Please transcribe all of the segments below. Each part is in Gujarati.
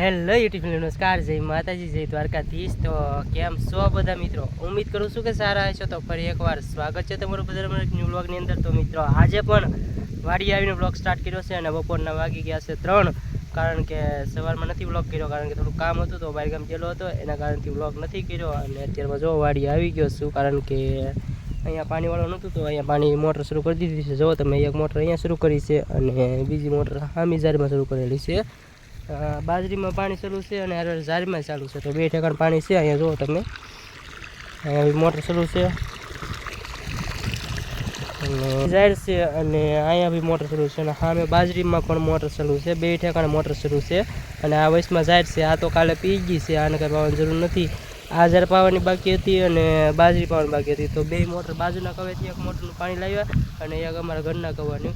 હેલો યુટ્યુબ નમસ્કાર, જય માતાજી, જય દ્વારકાધીશ. તો કેમ છો બધા મિત્રો? ઉમ્મીદ કરું છું કે સારા હશો. તો ફરી એકવાર સ્વાગત છે તમારું બધા ન્યૂ બ્લોગની અંદર. તો મિત્રો, આજે પણ વાડી આવીને બ્લોગ સ્ટાર્ટ કર્યો છે અને બપોરના વાગી ગયા છે ત્રણ. કારણ કે સવારમાં નથી બ્લોગ કર્યો, કારણ કે થોડું કામ હતું તો બહાર ગામ ગયેલો હતો. એના કારણથી બ્લોગ નથી કર્યો અને અત્યારમાં જો વાડી આવી ગયો છું. કારણ કે અહીંયા પાણીવાળો નહોતું, તો અહીંયા પાણી મોટર શરૂ કરી દીધી છે. જો તમે એક મોટર અહીંયા શરૂ કરી છે અને બીજી મોટર હામી જારીમાં શરૂ કરેલી છે. બાજરીમાં પાણી ચાલુ છે અને હારે ઝારીમાં ચાલુ છે. તો બે ઠેકાણ પાણી છે, અહીંયા જુઓ તમે. અહીંયા મોટર શરૂ છે. અને ઝાડ છે અને અહીંયા બી મોટર શરૂ છે અને સામે બાજરીમાં પણ મોટર ચાલુ છે. બે ઠેકાણે મોટર શરૂ છે અને આ વયસમાં ઝાડ છે. આ તો કાલે પી ગઈ છે, આને કંઈ પાવાની જરૂર નથી. આ ઝાડ પાવાની બાકી હતી અને બાજરી પાવાની બાકી હતી. તો બે મોટર બાજુના કવેથી એક મોટરનું પાણી લાવ્યા અને એક અમારા ઘરના કવાની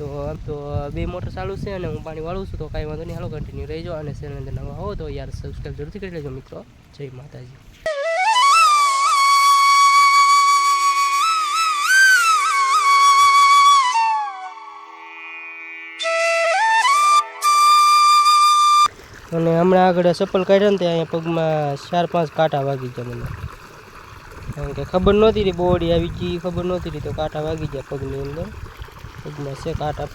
તો આમ તો બે મોટર ચાલુ છે અને હું પાણી વાળું છું, તો કાંઈ વાંધો નહીં. હાલો કન્ટિન્યુ રહેજો અને ચેનલ અંદર નવા હો તો યાર સબસ્ક્રાઈબ જરૂરથી કરી લેજો મિત્રો. જય માતાજી. અને હમણાં આગળ ચપ્પલ કાઢ્યા ને ત્યાં અહીંયા પગમાં ચાર પાંચ કાંટા વાગી ગયા મને. કારણ કે ખબર નહોતી રહી બોડી આવી ગઈ, ખબર નહોતી રહી તો કાંટા વાગી ગયા પગની અંદર. પગમાં છે આપ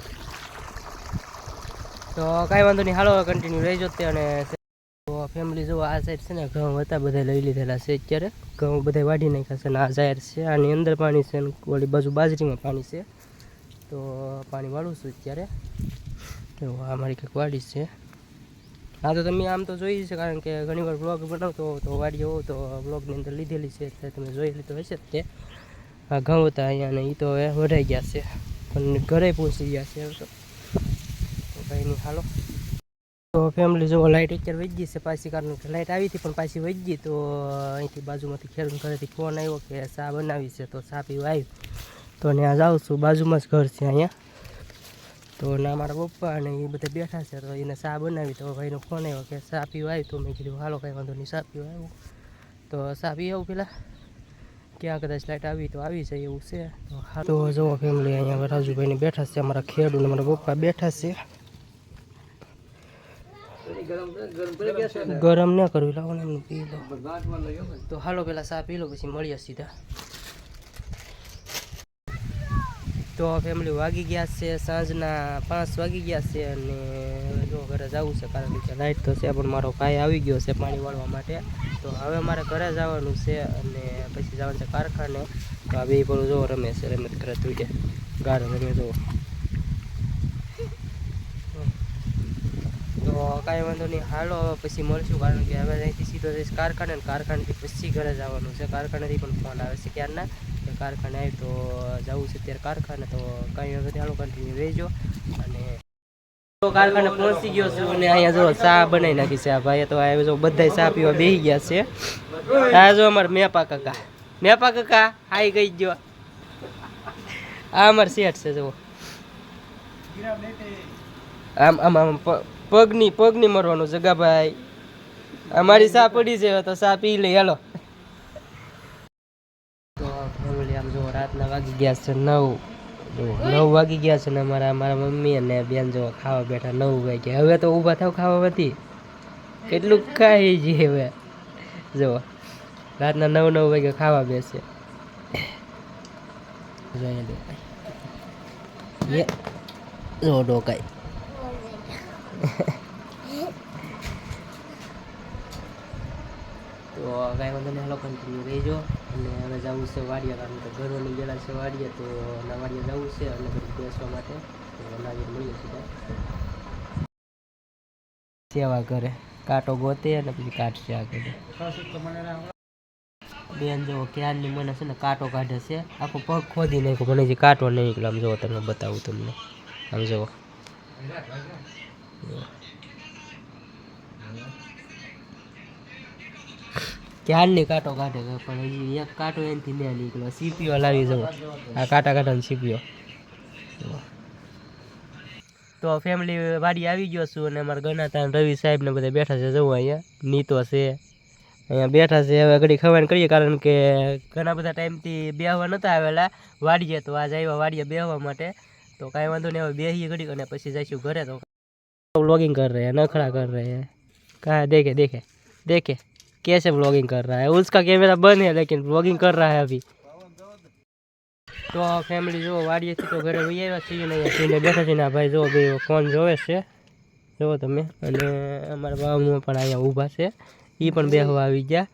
તો કાંઈ વાંધો નહીં, હાલો કન્ટિન્યુ રહેજો તે અને ફેમિલી જો આ સાઈડ છે ને, ઘઉં હતા બધા લઈ લીધેલા છે અત્યારે. ઘઉં બધા વાઢી નાખ્યા છે અને આ જાહેર છે, આની અંદર પાણી છે ને, ઓલી બાજુ બાજરીમાં પાણી છે. તો પાણી વાળું છું અત્યારે. તો આ મારી કંઈક વાડી છે. હા, તો તમે આમ તો જોઈ છે કારણ કે ઘણીવાર બ્લોગ બનાવતો હોવ તો વાડીઓ તો બ્લોગની અંદર લીધેલી છે તમે જોઈ લીધો હશે તે. આ ઘઉં હતા અહીંયા ને એ તો વઢાઈ ગયા છે. પણ ઘરે પહોંચી ગયા છે તો. કંઈ નહીં, હાલો. તો ફેમિલી જો લાઇટ અત્યારે વહી ગઈ છે. પાછી કારણ કે લાઇટ આવી હતી, પણ પાછી વહી ગઈ. તો અહીંથી બાજુમાંથી ખેડૂત ઘરેથી ફોન આવ્યો કે ચા બનાવી છે, તો ચા પીવા આવ્યું. તો ત્યાં જાઉં છું, બાજુમાં જ ઘર છે અહીંયા. તો ના મારા પપ્પા અને એ બધા બેઠા છે, તો એને ચા બનાવી, તો ભાઈનો ફોન આવ્યો કે ચા પીવા આવ્યું. તો મેં કીધું, હાલો, કાંઈ વાંધો નહીં, ચા પીવા આવ્યું તો ચા પી આવું પેલા. ક્યાં કદાચ લાઇટ આવી તો આવી જાય એવું છે. તો હા તો જુઓ ફેમિલી અહીંયા રાજુભાઈને બેઠા છે અમારા ખેડૂ ને મારા પપ્પા બેઠા છે. ગરમ ન કરવી લાવો ને એમનું પી લો તો હાલો પેલા ચા પી લો પછી મળીએ સીધા. તો ફેમિલી વાગી ગયા છે, સાંજના પાંચ વાગી ગયા છે અને જો ઘરે જવું છે કારણ કે લાઇટ તો છે, પણ મારો ભાઈ આવી ગયો છે પાણી વાળવા માટે. તો હવે મારે ઘરે જવાનું છે અને પછી જવાનું છે કારખાને. તો આ બે પણ જો રમે છે રમત ઘરે તું કે ગારો રમે જો તો કાંઈ વાંધો નહીં, હાલો, હવે પછી મળશું કારણ કે હવે અહીંથી સીધો જઈશ કારખાને કારખાનેથી પછી ઘરે જવાનું છે. કારખાનેથી પણ ફોન આવે છે ક્યારના? કારખાને આવી તો જવું છે ત્યારે કારખાને, તો કાંઈ હાલો કન્ટિન્યુ રહેજો. અને કારખાને પહોંચી ગયો છું અને અહીંયા જો ચા બનાવી નાખી છે આ ભાઈ તો આ બધા ચા પીવા બેસી ગયા છે. આ જો અમારે મેપા કાકા. મેપા કાકા હાઈ ગઈ ગયો આ અમાર શેઠ છે, જુઓ. આમ આમ આમ પગની પગની મરવાનું જગાભાઈ અમારી સા પડી છે તો સા પી લઈ, હાલો તો ફેમિલી આમ જો રાતના વાગી ગયા છે નવ. નવ વાગી ગયા છે ને મારા મારા મમ્મી અને બેન જો ખાવા બેઠા નવ વાગ્યા હવે તો ઊભા થાવ ખાવા નથી કેટલું ખાઈ જઈએ હવે. જો, રાતના નવ નવ વાગે ખાવા બેસે. જો, ડોકાઈ. તો કાંઈ વાંધો નહીં, હાલો કન્ટિન્યુ રહેજો. અને હવે જવું છે વાડિયા કારણ કે ઘરોની ગયેલા છે વાડિયા, તો ના વાડિયા જવું છે અને બધું બેસવા માટે તો નાવીને મળીએ સીધા સેવા કરે, કાંટો ગોતે અને પછી કાઢશે આગળ બેન જુઓ ક્યારની મને છે ને કાંટો કાઢે છે, આખો પગ ખોદી નાખ્યો. મને જે કાંટો નહીં નીકળે આમ જુઓ તમે બતાવું તમને. આમ જુઓ ક્યારની કાંટો કાઢે પણ હજી એક કાંટો એનાથી નહીં નીકળ્યો. સીપીઓ લાવી જવું આ કાંટા કાંટાની સીપીઓ તો ફેમિલી વાડી આવી ગયો છું અને અમારા ગણા ત્યાં રવિ સાહેબને બધા બેઠા છે જવું અહીંયા. નીતો છે. અહીંયા બેઠા છે. હવે ઘડી ખવાને કરીએ, કારણ કે ઘણા બધા ટાઈમથી બેહવા નહોતા આવેલા. વાડીએ તો આજ આવ્યા વાડીએ બેહવા માટે. તો કાંઈ વાંધો નહીં, હવે બેહીએ ઘડી અને પછી જઈશું ઘરે તો. લોગિંગ કર રહ્યા નખડા કર રહ્યા કાં દેખે દેખે દેખે. कैसे ब्लॉगिंग कर रहा है उसका कैमरा बंद है लेकिन ब्लॉगिंग कर रहा है अभी તો ફેમિલી જુઓ વાડીએથી તો ઘરે વહી આવ્યા છીએ ને અહીંયા છીએ બેઠા છીએ ને આ ભાઈ જુઓ બે ફોન જોવે છે જુઓ તમે અને અમારા બાબુમાં પણ અહીંયા ઊભા છે એ પણ બેહવા આવી ગયા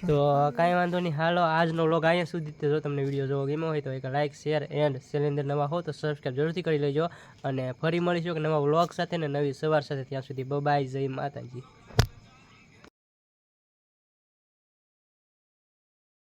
તો કાંઈ વાંધો નહીં હાલો આજનો વ્લોગ અહીંયા સુધી જ તે જો તમને વિડીયો જોવો ગમ્યો હોય તો એક લાઇક શેર એન્ડ સિલિન્ડર નવા હો તો સબસ્ક્રાઈબ જરૂરથી કરી લેજો અને ફરી મળીશું એક નવા વ્લોગ સાથે ને નવી સવાર સાથે ત્યાં સુધી બાય જય માતાજી